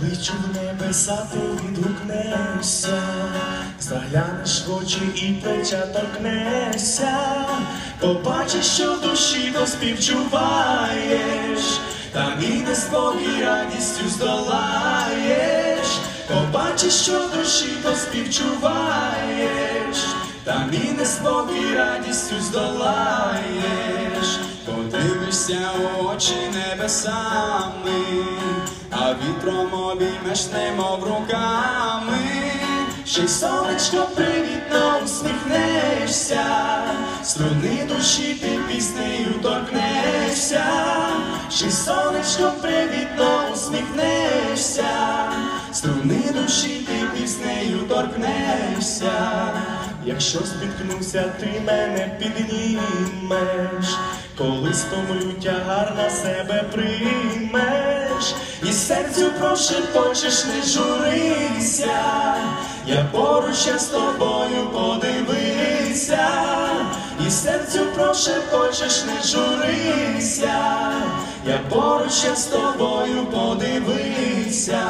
Покличу в небеса, ти заглянеш в очі і плеча торкнешся, побачиш, що душі поспівчуваєш, там і неспокій радістю здолаєш, побачиш, що душі поспівчуваєш, там і неспокій радістю здолаєш. Подивишся очі небесами, а вітром обіймеш немов руками. Ще й сонечко привітно усміхнешся, струни душі ти піснею торкнешся, ще й сонечко привітно усміхнешся, струни душі ти піснею торкнешся, якщо спіткнуся, ти мене піднімеш, коли стомлю тягар на себе приймеш, і серцю прошепочеш, не журися, я поруч я з тобою подивися, і серцю прошепочеш, не журися, я поруч я з тобою подивися.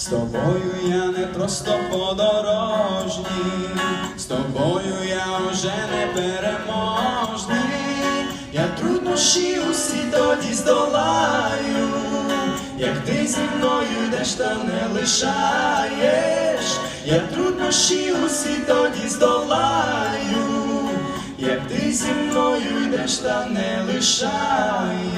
З тобою я не просто подорожній, з тобою я уже не переможний. Я труднощі усі тоді здолаю, як ти зі мною йдеш та не лишаєш, я труднощі усі тоді здолаю, як ти зі мною йдеш та не лишаєш.